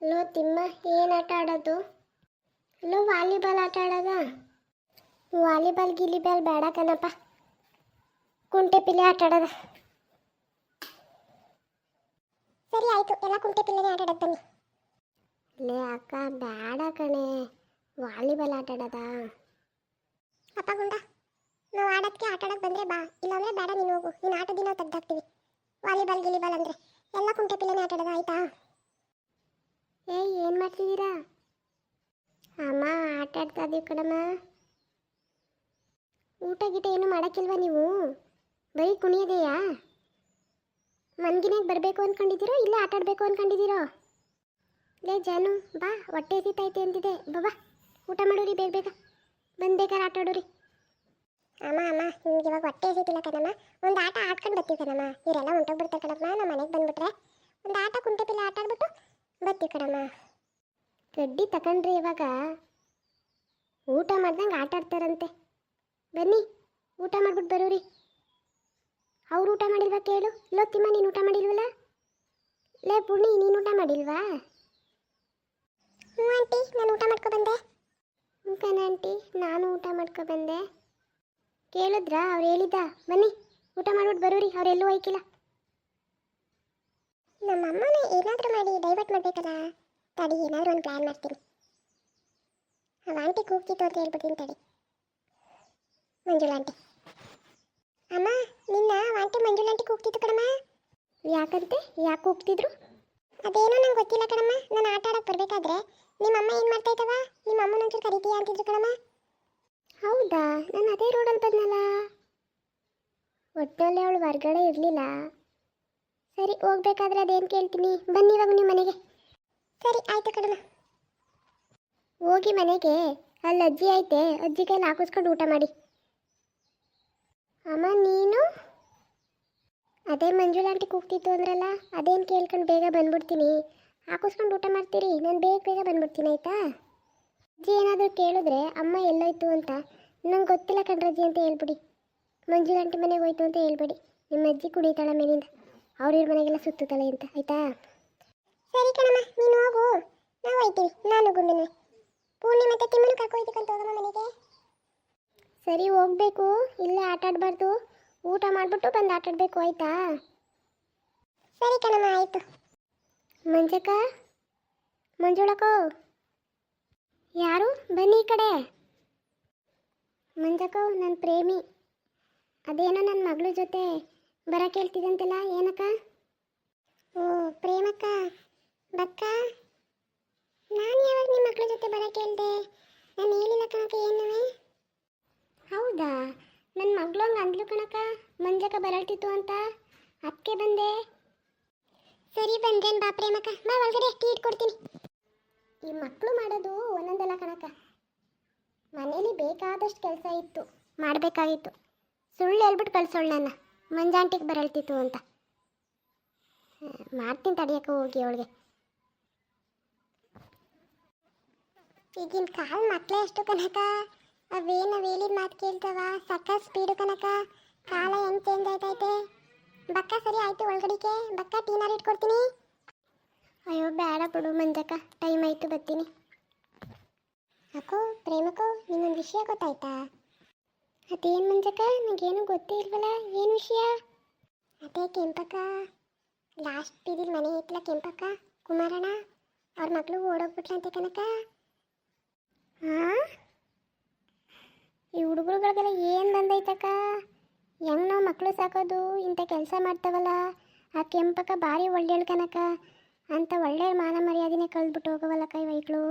Low Timma, ಏನು ಆಟ ಆಡೋದು? ಲೋ ವಾಲಿಬಾಲ್ ಆಟ ಆಡೋದ? ವಾಲಿಬಾಲ್, ಗಿಲಿಬಾಲ್ ಬೇಡ ಕಣಪ್ಪ. ಕುಂಟೆ ಪಿಲ್ಲೆ ಆಟ ಆಡೋದ. ಸರಿ, ಆಯಿತು. ಎಲ್ಲ ಕುಂಟೆ ಪಿಲ್ಲೆನೇ ಆಟ ಆಡೋದು ಬನ್ನಿ. ಲೇ ಅಕ್ಕ, ಬೇಡ ಕಣೆ. ವಾಲಿಬಾಲ್ ಆಟ ಆಡೋದ? ಅಪ್ಪ ಗುಂಡ, ನಾವು ಆಡೋದಕ್ಕೆ ಆಟ ಆಡೋಕೆ ಬಂದರೆ ಬಾ. ಇಲ್ಲಾಂದ್ರೆ ಬೇಡ ನೀನು ಹೋಗು. ನೀನು ಆಟದಿಂದ ನಾವು ತೆಗ್ದಾಕ್ತೀವಿ. ವಾಲಿಬಾಲ್, ಗಿಲಿಬಾಲ್ ಅಂದರೆ ಎಲ್ಲ ಕುಂಟೆ ಪಿಲ್ಲೆನೇ ಆಟ ಆಡೋದ, ಆಯ್ತಾ? ಏ, ಏನು ಮಾಡ್ತಿದ್ದೀರಾ? ಅಮ್ಮ, ಆಟ ಆಡ್ತಾ ಇದೀವಿ ಕಣಮ್ಮ. ಊಟ ಗೀಟ ಏನು ಮಾಡೋಕ್ಕಿಲ್ವಾ ನೀವು? ಬರೀ ಕುಣಿಯೋದೆಯಾ? ಮನ್ಗಿನಾಗ ಬರಬೇಕು ಅಂದ್ಕೊಂಡಿದ್ದೀರೋ ಇಲ್ಲ ಆಟ ಆಡಬೇಕು ಅಂದ್ಕೊಂಡಿದ್ದೀರೋ ಲೇ, ಜಾನು, ಬಾ, ಹೊಟ್ಟೆ ಎಸಿತೈತೆ ಅಂತಿದೆ ಬಾಬಾ ಊಟ ಮಾಡೋರಿ, ಬೇಗ ಬೇಗ. ಬಂದು ಆಟ ಆಡೋರಿ. ಅಮ್ಮ ಅಮ್ಮ, ನಿಮ್ಗೆ ಇವಾಗ ಹೊಟ್ಟೆ ಎಸಿತಿಲ್ಲ ಕಣಮ್ಮ. ಒಂದು ಆಟ ಆಡ್ಕೊಂಡು ಬರ್ತೀವಿ ಕಣಮ್ಮ. ಇವರೆಲ್ಲ ಹೊಂಟೋಗ್ಬಿಡ್ತಾರೆ ಕಣಮ್ಮ ನಮ್ಮ ಮನೆಗೆ ಬಂದ್ಬಿಟ್ರೆ. ಒಂದು ಆಟ ಕುಂಟೆ ಆಟ ಆಡ್ಬಿಟ್ಟು ಬರ್ತೀವಿ ಕಣಮ್ಮ. ಕಡ್ಡಿ ತಕೊಂಡ್ರಿ ಇವಾಗ. ಊಟ ಮಾಡ್ದಂಗೆ ಆಟ ಆಡ್ತಾರಂತೆ. ಬನ್ನಿ, ಊಟ ಮಾಡ್ಬಿಟ್ಟು ಬರೋರಿ. ಅವ್ರು ಊಟ ಮಾಡಿಲ್ವಾ ಕೇಳು. ಲೋ ತಿಮ್ಮ, ನೀನು ಊಟ ಮಾಡಿಲ್ವಲ್ಲ? ಲೇ ಪುಣಿ ನೀನು ಊಟ ಮಾಡಿಲ್ವಾ? ಹ್ಞೂ ಆಂಟಿ, ನಾನು ಊಟ ಮಾಡ್ಕೊ ಬಂದೆ. ಕಣ ಆಂಟಿ, ನಾನು ಊಟ ಮಾಡ್ಕೊ ಬಂದೆ. ಕೇಳಿದ್ರಾ ಅವ್ರು ಹೇಳಿದ್ದ? ಬನ್ನಿ, ಊಟ ಮಾಡ್ಬಿಟ್ಟು ಬರೋರಿ ಅವರೆಲ್ಲೂ ಹೋಯ್ಕಿಲ್ಲ. ನಮ್ಮ ಅಮ್ಮನ ಏನಾದರೂ ಮಾಡಿ ಡೈವರ್ಟ್ ಮಾಡಬೇಕಲ್ಲ? ತಡಿ ಏನಾದರೂ ಒಂದು ಪ್ಲ್ಯಾನ್ ಮಾಡ್ತೀನಿ. ಅವ ಆಂಟಿ ಕೂಗ್ತಿತ್ತು ಅಂತ ಹೇಳ್ಬಿಡ್ತೀನಿ ತಡಿ. ಮಂಜುಳ ಆಂಟಿ ಅಮ್ಮ ನಿನ್ನ ಆಂಟಿ ಮಂಜುಳ ಆಂಟಿ ಕೂಗ್ತಿತ್ತು ಕಣಮ್ಮ. ಯಾಕಂತೆ? ಯಾಕೆ ಕೂಗ್ತಿದ್ರು? ಅದೇನೋ ನಂಗೆ ಗೊತ್ತಿಲ್ಲ ಕಣಮ್ಮ. ನಾನು ಆಟ ಆಡಕ್ಕೆ ಬರಬೇಕಾದ್ರೆ ನಿಮ್ಮ ಅಮ್ಮ ಏನು ಮಾಡ್ತಾ ಇದ್ದಾವ? ನಿಮ್ಮ ಅಮ್ಮನ ಒಂಚೂರು ಕರಿತೀಯಾ ಅಂತಿದ್ರು ಕಣಮ್ಮ. ಹೌದಾ? ನಾನು ಅದೇ ರೋಡಲ್ಲಿ ಬಂದಲ್ಲ ಒಟ್ಟಲ್ಲಿ ಅವಳು ಹೊರ್ಗಡೆ ಇರಲಿಲ್ಲ. ಸರಿ, ಹೋಗ್ಬೇಕಾದ್ರೆ ಅದೇನು ಕೇಳ್ತೀನಿ? ಬನ್ನಿ ಇವಾಗ ನೀವು ಮನೆಗೆ. ಸರಿ, ಆಯ್ತು ಕಣಮ್ಮ ಹೋಗಿ ಮನೆಗೆ, ಅಲ್ಲಿ ಅಜ್ಜಿ ಐತೆ, ಅಜ್ಜಿ ಕೈಲಿ ಹಾಕಿಸ್ಕೊಂಡು ಊಟ ಮಾಡಿ. ಅಮ್ಮ, ನೀನು? ಅದೇ ಮಂಜುಳ ಆಂಟಿ ಕೂಗ್ತಿತ್ತು ಅಂದ್ರಲ್ಲ, ಅದೇನು ಕೇಳ್ಕೊಂಡು ಬೇಗ ಬಂದ್ಬಿಡ್ತೀನಿ. ಹಾಕಿಸ್ಕೊಂಡು ಊಟ ಮಾಡ್ತೀರಿ? ನಾನು ಬೇಗ ಬೇಗ ಬಂದ್ಬಿಡ್ತೀನಿ, ಆಯ್ತಾ? ಅಜ್ಜಿ ಏನಾದರೂ ಕೇಳಿದ್ರೆ ಅಮ್ಮ ಎಲ್ಲೋಯ್ತು ಅಂತ. ನಂಗೆ ಗೊತ್ತಿಲ್ಲ ಕಣ್ರಜ್ಜಿ ಅಂತ ಹೇಳ್ಬಿಡಿ. ಮಂಜುಳಾಂಟಿ ಮನೆಗೆ ಹೋಯ್ತು ಅಂತ ಹೇಳ್ಬೇಡಿ. ನಿಮ್ಮ ಅಜ್ಜಿ ಕುಡಿತಾಳ ಮೇಲಿಂದ. ಅವ್ರ ಮನೆಗೆಲ್ಲ ಸುತ್ತುತ್ತಾಳೆ ಅಂತ, ಆಯ್ತಾ? ಸರಿ ಕಣಮ್ಮ, ನೀನು ಹೋಗು. ನಾವು ಹೋಯ್ತೀವಿ, ನಾನು ಗುಂಡನೆ. ಪೂರ್ಣಿ ಮತ್ತೆ ತಿಮ್ಮನು ಕರ್ಕೊಯ್ತಕ್ಕಂತ ಹೋಗಮ್ಮ ಮನೆಗೆ. ಸರಿ, ಹೋಗ್ಬೇಕು. ಇಲ್ಲೇ ಆಟ ಆಡಬಾರ್ದು. ಊಟ ಮಾಡಿಬಿಟ್ಟು ಬಂದು ಆಟ ಆಡಬೇಕು, ಆಯ್ತಾ? ಸರಿ ಕಣಮ್ಮ, ಆಯ್ತು. ಮಂಜಕ್ಕ ಮಂಜುಳಕೋ ಯಾರು? ಬನ್ನಿ ಈ ಕಡೆ. ಮಂಜಕ್ಕ ನನ್ನ ಪ್ರೇಮಿ. ಅದೇನೋ ನನ್ನ ಮಗಳ ಜೊತೆ. ಬರಕ್ಕೆ ಹೇಳ್ತಿದಂತಲ್ಲ ಏನಕ್ಕ? ಓ, ಪ್ರೇಮಕ್ಕ? ಬಕ್ಕ? ನಾನು ಯಾವಾಗ ನಿಮ್ಮ ಮಕ್ಕಳ ಜೊತೆ ಬರ ಕೇಳ್ದೆ? ನಾನು ಹೇಳಿಲ್ಲ ಕಣಕ ಏನುವೆ ಹೌದಾ? ನನ್ನ ಮಗಳು ಹಂಗೆ ಅಂದ್ಲು ಕಣಕ ಮಂಜಕ್ಕ ಬರಳ್ತಿತ್ತು ಅಂತ. ಅದಕ್ಕೆ ಬಂದೆ. ಸರಿ, ಬಂದೇನು ಬಾ ಪ್ರೇಮಕ್ಕ, ಬಾ ಒಳಗಡೆ, ಟೀ ಇಟ್ಕೊಡ್ತೀನಿ. ಈ ಮಕ್ಕಳು ಮಾಡೋದು ಒಂದೊಂದಲ್ಲ ಕಣಕ ಮನೇಲಿ ಬೇಕಾದಷ್ಟು ಕೆಲಸ ಇತ್ತು, ಮಾಡಬೇಕಾಗಿತ್ತು. ಸುಳ್ಳು ಹೇಳ್ಬಿಟ್ಟು ಕಳ್ಸೋಳು ನನ್ನ. ಮಂಜಾಂಟಿಗೆ ಬರಳ್ತಿತ್ತು ಅಂತ. ಮಾಡ್ತೀನಿ ತಡಿಯಕ್ಕೆ, ಹೋಗಿ ಅವಳಿಗೆ. ಈಗಿನ ಕಾಲ್ ಮಕ್ಕಳೇ ಅಷ್ಟು ಕನಕ ಅವೇನು ಹೇಳಿದ ಮಾತು ಕೇಳ್ತಾವ? ಸಕ್ಕ ಸ್ಪೀಡು ಕನಕ ಕಾಲ ಹೆಂಗೆ ಚೇಂಜ್ ಆಯ್ತೈತೆ? ಬಕ್ಕ ಸರಿ ಆಯ್ತು ಒಳಗಡಿಕೆ? ಬಕ್ಕ ಟೀನಾರು ಇಟ್ಕೊಡ್ತೀನಿ? ಅಯ್ಯೋ ಬೇಡ ಬಿಡು ಮಂಜಕ್ಕ, ಟೈಮ್ ಆಯಿತು, ಬರ್ತೀನಿ. ಅಕ್ಕೋ, ಪ್ರೇಮಕ್ಕೋ ನಿನ್ನೊಂದು ವಿಷಯ ಗೊತ್ತಾಯ್ತಾ? ಅದೇನು ಮಂಜಕ್ಕ? ನನಗೇನು ಗೊತ್ತೇ ಇಲ್ವಲ್ಲ? ಏನು ವಿಷಯ? ಅದೇ ಕೆಂಪಕ್ಕ. ಲಾಸ್ಟ್ ಬೀದಿಲ್ ಮನೆ ಐತಲ್ಲ ಕೆಂಪಕ್ಕ, ಕುಮಾರಣ್ಣ. ಅವ್ರ ಮಗಳು ಓಡೋಗ್ಬಿಟ್ಲಂತೆ ಕನಕ ಹಾಂ ಈ ಹುಡುಗರುಗಳಿಗೆಲ್ಲ ಏನು ಬಂದೈತಕ್ಕ? ಹೆಂಗ್ ನಾವು ಮಕ್ಕಳು ಸಾಕೋದು? ಇಂಥ ಕೆಲಸ ಮಾಡ್ತಾವಲ್ಲ? ಆ ಕೆಂಪಕ್ಕ ಭಾರಿ ಒಳ್ಳೆಯಳು ಕನಕ ಅಂತ ಒಳ್ಳೆ ಮಾನ ಮರ್ಯಾದೆನೇ ಕಳೆದ್ಬಿಟ್ಟು ಹೋಗವಲ್ಲಕ್ಕ ಈ ವೈಕ್ಳು.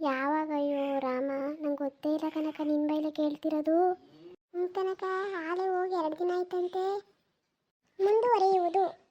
ಯಾವಾಗ ಅಯ್ಯೋ ರಾಮ? ನಂಗೆ ಗೊತ್ತೇ ಇಲ್ಲ ಕನಕ, ನಿನ್ ಬೈಲೆ ಕೇಳ್ತಿರೋದು. ಕನಕ, ಹಾಲೆ ಹೋಗಿ ಎರಡು ದಿನ ಆಯ್ತಂತೆ. ಮುಂದುವರಿಯುವುದು.